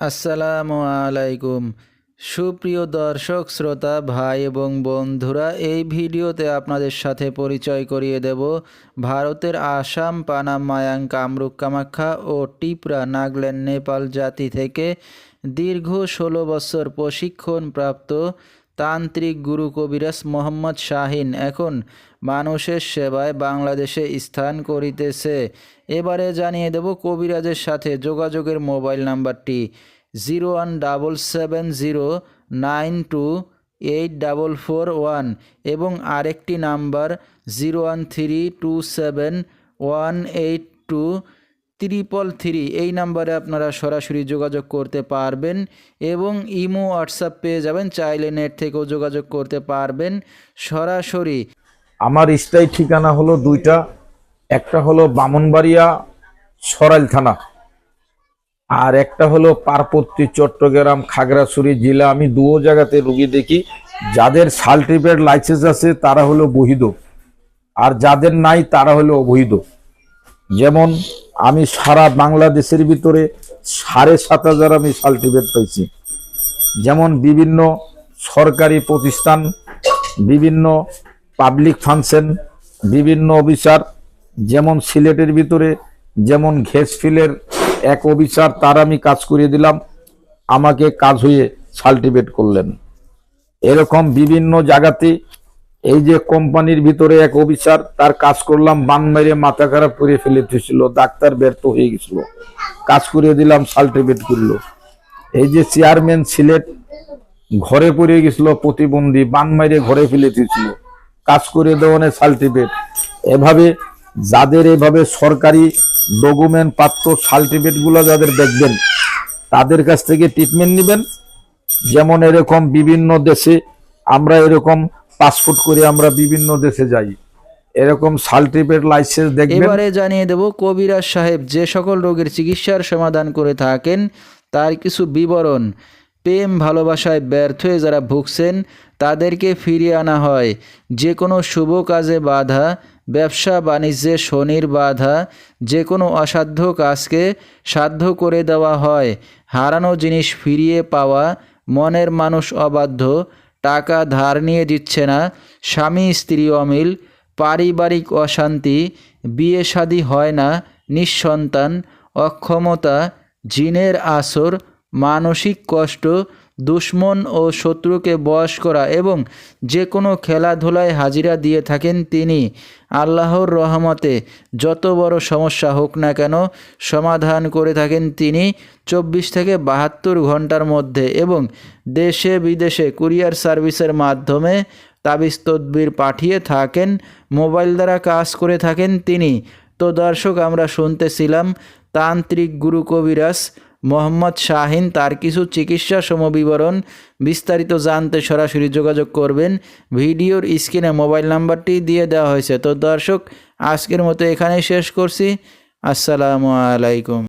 আসসালামু আলাইকুম। সুপ্রিয় দর্শক, শ্রোতা, ভাই এবং বন্ধুরা, এই ভিডিওতে আপনাদের সাথে পরিচয় করিয়ে দেব ভারতের আসাম, পানাম, মায়াং, কামরূপ, কামাখ্যা ও টিপরা নাগল্যান্ড, নেপাল জাতি থেকে দীর্ঘ ষোলো বছর প্রশিক্ষণপ্রাপ্ত তান্ত্রিক গুরু কবিরাজ মোহাম্মদ শাহিন এখন মানুষের সেবায় বাংলাদেশে স্থান করিতেছে। এবারে জানিয়ে দেব কবিরাজের সাথে যোগাযোগের মোবাইল নাম্বারটি zero one double seven zero nine two eight double four one এবং আরেকটি number zero one three two seven one eight two triple three এই নাম্বারে আপনারা সরাসরি যোগাযোগ করতে পারবেন এবং ইমো হোয়াটসঅ্যাপ পেয়ে যাবেন, চাইলে নেট থেকেও যোগাযোগ করতে পারবেন সরাসরি। আমার স্থায়ী ঠিকানা হলো দুইটা, একটা হলো বামনবাড়িয়া সরাইল থানা, আর একটা হলো পার্বতী চট্টগ্রাম খাগড়াছড়ি জেলা। আমি দুও জায়গাতে রুগী দেখি, যাদের সার্টিফিকেট লাইসেন্স আছে তারা হলো বহিদ আর যাদের নাই তারা হলো অবৈধ। যেমন আমি সারা বাংলাদেশের ভিতরে সাড়ে সাত হাজার আমি সার্টিফিকেট পাইছি। যেমন বিভিন্ন সরকারি প্রতিষ্ঠান, বিভিন্ন পাবলিক ফাংশন বিভিন্ন অফিসার, যেমন সিলেটের ভিতরে, যেমন ঘেসফিলের এক অফিসার, তার আমি কাজ করিয়ে দিলাম, আমাকে কাজ হয়ে সার্টিফিকেট করলেন। এরকম বিভিন্ন জায়গাতে এই যে কোম্পানির ভিতরে এক অফিসার, তার কাজ করলাম, বান মেরে মাথা খারাপ করে ফেলে দিয়েছিল, ডাক্তার ব্যর্থ হয়ে গেছিল। কাজ করে দিলাম সার্টিফিকেট করল। এই যে চেয়ারম্যান সিলেট, ঘরে পড়ে গেছিল প্রতিবন্ধী, বান মাইরে ঘরে ফেলে দিয়েছিল। কাজ করে দেওয়ানের সার্টিফিকেট এভাবে, যাদের এভাবে সরকারি ডকুমেন্ট পাত্র সার্টিফিকেটগুলো যাদের দেখবেন, তাদের কাছ থেকে ট্রিটমেন্ট নেবেন। যেমন এরকম বিভিন্ন দেশে আমরা এরকম পাসপোর্ট করে আমরা বিভিন্ন দেশে যাই। এরকম সার্টিফিকেট লাইসেন্স দেখবেন। এবারে জানিয়ে দেব কবিরাজ সাহেব যে সকল রোগের চিকিৎসার সমাধান করে থাকেন, তার কিছু বিবরণ। প্রেম ভালোবাসায় ব্যর্থ হয়ে যারা ভুগছেন, তাদেরকে ফিরিয়ে আনা হয়। যে কোনো শুভ কাজে বাধা, ব্যবসা বাণিজ্যে শনির বাধা, যে কোনো অসাধ্য কাজকে সাধ্য করে দেওয়া হয়। হারানো জিনিস ফিরিয়ে পাওয়া, মনের মানুষ অবাধ্য টাকা ধার নিয়ে দিচ্ছে না। স্বামী, স্ত্রী অমিল, পারিবারিক অশান্তি, বিয়ে শাদী হয় না, নিঃসন্তান, অক্ষমতা, জিনের আসর, মানসিক কষ্ট দুশ্মন ও শত্রুকে বশ করা এবং যে কোনো খেলাধুলায় হাজিরা দিয়ে থাকেন তিনি। আল্লাহর রহমতে যত বড় সমস্যা হোক না কেন সমাধান করে থাকেন তিনি চব্বিশ থেকে বাহাত্তর ঘণ্টার মধ্যে এবং দেশে বিদেশে কুরিয়ার সার্ভিসের মাধ্যমে তাবিজ তদবির পাঠিয়ে থাকেন, মোবাইল দ্বারা কাজ করে থাকেন তিনি। তো দর্শক, আমরা শুনতেছিলাম তান্ত্রিক গুরু কবিরাজ মোহাম্মদ শাহিন তার কিছু চিকিৎসা সমবিবরণ বিস্তারিত জানতে সরাসরি যোগাযোগ করবেন। ভিডিওর স্ক্রিনে মোবাইল নাম্বারটি দিয়ে দেওয়া হয়েছে। তো দর্শক, আজকের মতো এখানেই শেষ করছি। আসসালামু আলাইকুম।